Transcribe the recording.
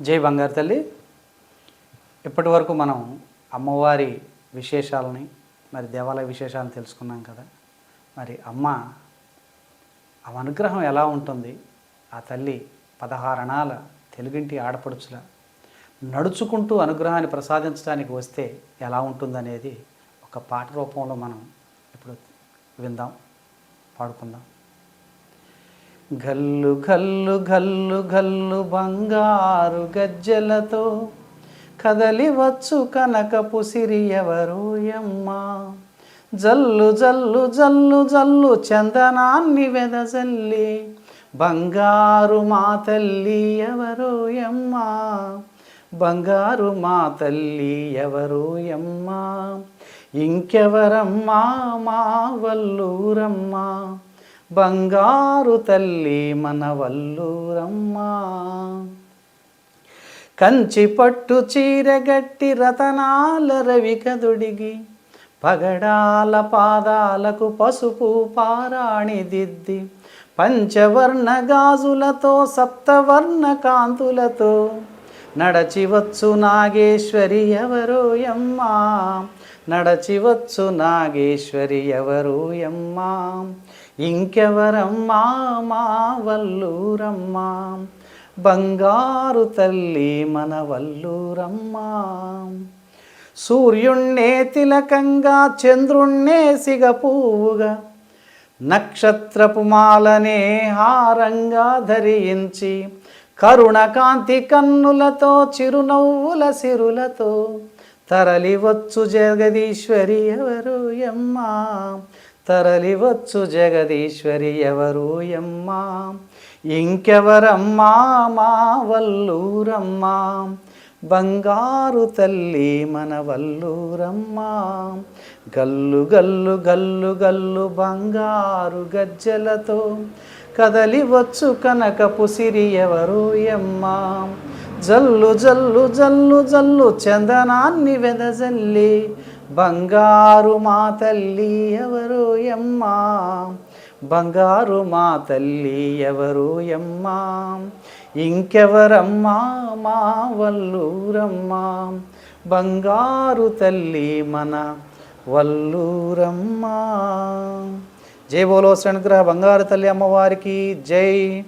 జై బంగారు తల్లి. ఇప్పటి వరకు మనం అమ్మవారి విశేషాలని మరి దేవాలయ విశేషాలను తెలుసుకున్నాం కదా. మరి అమ్మ ఆమె అనుగ్రహం ఎలా ఉంటుంది? ఆ తల్లి పదహారణాల తెలుగింటి ఆడపడుచుల నడుచుకుంటూ అనుగ్రహాన్ని ప్రసాదించడానికి వస్తే ఎలా ఉంటుందనేది ఒక పాట రూపంలో మనం ఇప్పుడు విందాం పాడుకుందాం. గల్లు గల్లు గల్లు గల్లు బంగారు గజ్జలతో కదలివచ్చు కనకపు సిరి ఎవరోయమ్మ జల్లు జల్లు జల్లు జల్లు చందనాన్ని వెదజల్లి బంగారు మా తల్లి ఎవరోయమ్మా బంగారు మా తల్లి ఎవరోయమ్మా ఇంకెవరమ్మా మా వల్లూరమ్మా? బంగారు తల్లి మన వల్లూరమ్మ కంచి పట్టు చీరగట్టి రతనాల రవికదుడిగి పగడాల పాదాలకు పసుపు పారాణి దిద్ది పంచవర్ణ గాజులతో సప్తవర్ణ కాంతులతో నడచివచ్చు నాగేశ్వరి ఎవరోయమ్మా నడచివచ్చు నాగేశ్వరి ఎవరు ఎమ్మా ఇంకెవరమ్మా మా వల్లూరమ్మా? బంగారు తల్లి మన వల్లూరమ్మా. సూర్యుణ్ణే తిలకంగా చంద్రుణ్ణే సిగపువ్వుగా నక్షత్రపు మాలనే హారంగా ధరించి కరుణకాంతి కన్నులతో చిరునవ్వుల సిరులతో తరలివచ్చు జగదీశ్వరి ఎవరు యమ్మా? తరలివచ్చు జగదీశ్వరి ఎవరూయమ్మా ఇంకెవరమ్మా మా వల్లూరమ్మా? బంగారు తల్లి మన వల్లూరమ్మా. గల్లు గల్లు గల్లు గల్లు బంగారు గజ్జలతో కదలివచ్చు కనకపు సిరి ఎవరూయమ్మా జల్లు జల్లు జల్లు జల్లు చందనాన్ని వెదజల్లి బంగారు మా తల్లి ఎవరు యమ్మా బంగారు మా తల్లి ఎవరు యమ్మా ఇంకెవరమ్మా మా వల్లూరమ్మా? బంగారు తల్లి మన వల్లూరమ్మా. జై బోలో శనుగ్రహ బంగారు తల్లి అమ్మవారికి జై.